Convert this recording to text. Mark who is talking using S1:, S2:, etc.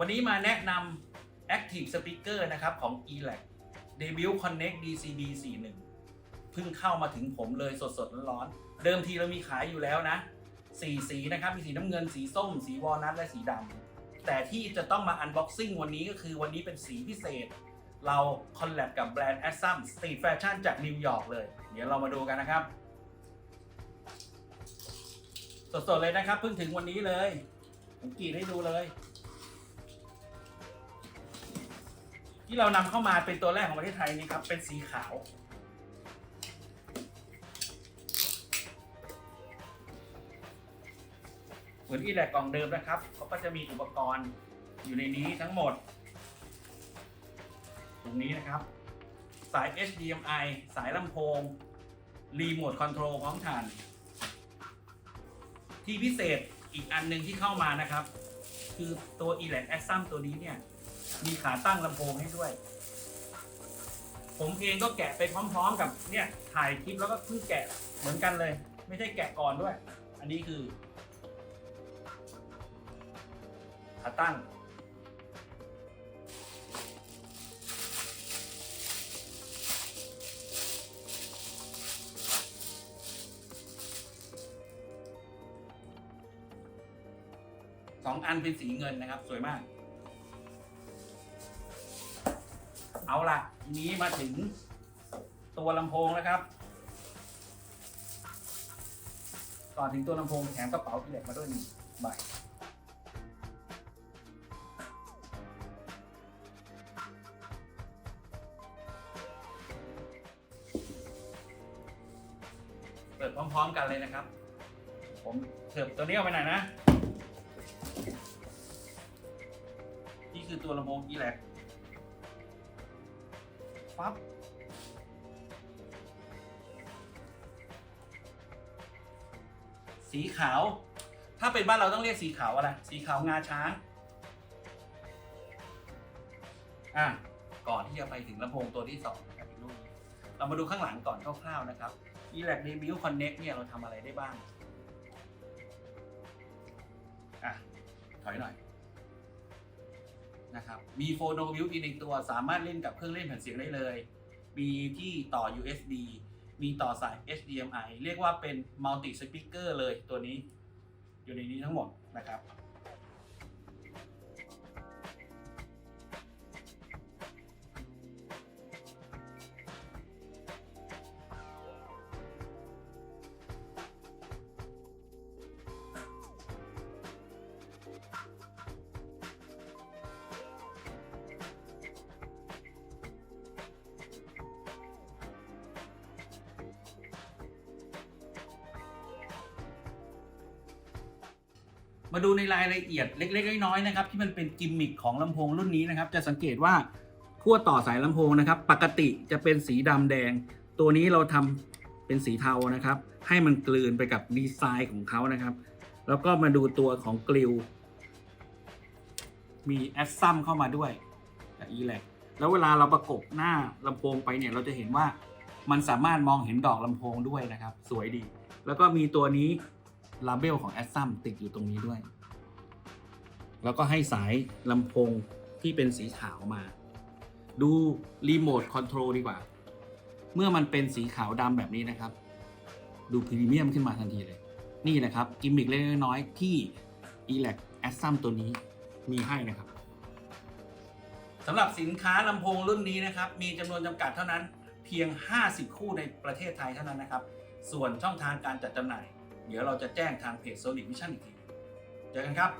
S1: วันนี้มาแนะนำ Active Speaker นะครับของ ELAC Debut Connect DCB 41เพิ่งเข้ามาถึงผมเลยสดๆร้อนๆเดิมทีเรามีขายอยู่แล้วนะสีสีนะครับ มีสีน้ำเงินสีส้ม สีวอลนัทและสีดำแต่ที่จะต้องมาอันบ็อกซิ่งวันนี้ก็คือวันนี้เป็นสีพิเศษ เราคอลแลบกับแบรนด์ a s s a m Street Fashion จากนิวยอร์กเลย เดี๋ยวเรามาดูกันนะครับ สดๆเลยนะครับเพิ่งถึงวันนี้เลยผมกรีดให้ดูเลย ที่เรานำเข้ามาเป็นตัวแรกของประเทศไทยนี่ครับ เป็นสีขาว เหมือนอีแลกกล่องเดิมนะครับเขาก็จะมีอุปกรณ์อยู่ในนี้ทั้งหมด ตรงนี้นะครับ สาย HDMI สายลำโพง รีโมทคอนโทรลพร้อมถ่าน ที่พิเศษอีกอันหนึ่งที่เข้ามานะครับ คือตัว e l a c a x u m ตัวนี้เนี่ย มีขาตั้งลำโพงให้ด้วย ผมเองก็แกะไปพร้อม ๆ กับเนี่ยถ่ายคลิปแล้วก็เพิ่งแกะเหมือนกันเลย ไม่ใช่แกะก่อนด้วย อันนี้คือ ขาตั้ง สองอันเป็นสีเงินนะครับ สวยมาก เอาล่ะทีนี้มาถึงตัวลำโพงแล้วครับ ก่อนถึงตัวลำโพงแถมกระเป๋าอิเล็กมาด้วยหนึ่งใบเปิดพร้อมๆกันเลยนะครับ ผมเถิบตัวนี้ออกไปหน่อยนะ นี่คือตัวลำโพง e l a c ปั๊บสีขาว ถ้าเป็นบ้านเราต้องเรียกสีขาวอะไร สีขาวงาช้าง อะ ก่อนที่จะไปถึงลำโพงตัวที่สองนะครับอีกรูปเรามาดูข้างหลังก่อนคร่าวๆนะครับ e l a c Debut Connect เนี่ยเราทำอะไรได้บ้าง อะ ถอยหน่อย นะครับ มีโฟโนวิวอีกหนึ่งตัวสามารถเล่นกับเครื่องเล่นแผ่นเสียงได้เลย มีที่ต่อ USB มีต่อสาย HDMI เรียกว่าเป็นมัลติสปีกเกอร์เลยตัวนี้ อยู่ในนี้ทั้งหมดนะครับ มาดูในรายละเอียดเล็กๆน้อยๆนะครับที่มันเป็นกิมมิคของลำโพงรุ่นนี้นะครับจะสังเกตว่าขั้วต่อสายลำโพงนะครับ ปกติจะเป็นสีดำแดง ตัวนี้เราทำเป็นสีเทานะครับ ให้มันกลืนไปกับดีไซน์ของเขานะครับ แล้วก็มาดูตัวของกลิว มีแอสซัมเข้ามาด้วยจากอีแลกแล้วเวลาเราประกบหน้าลำโพงไปเนี่ยเราจะเห็นว่ามันสามารถมองเห็นดอกลำโพงด้วยนะครับ สวยดี แล้วก็มีตัวนี้ ลาเบลของแอสซัมติดอยู่ตรงนี้ด้วย แล้วก็ให้สายลำโพงที่เป็นสีขาวมา ดูรีโมทคอนโทรลดีกว่า เมื่อมันเป็นสีขาวดำแบบนี้นะครับ ดูพรีเมียมขึ้นมาทันทีเลย นี่นะครับ กิมมิคเล็กน้อยที่ e l a c a s s u m ตัวนี้มีให้นะครับสำหรับสินค้าลำโพงรุ่นนี้นะครับ มีจำนวนจำกัดเท่านั้นเพียง 50 คู่ในประเทศไทยเท่านั้นนะครับ ส่วนช่องทางการจัดจำหน่าย เดี๋ยวเราจะแจ้งทางเพจ Solid Vision อีกที เจอกันครับ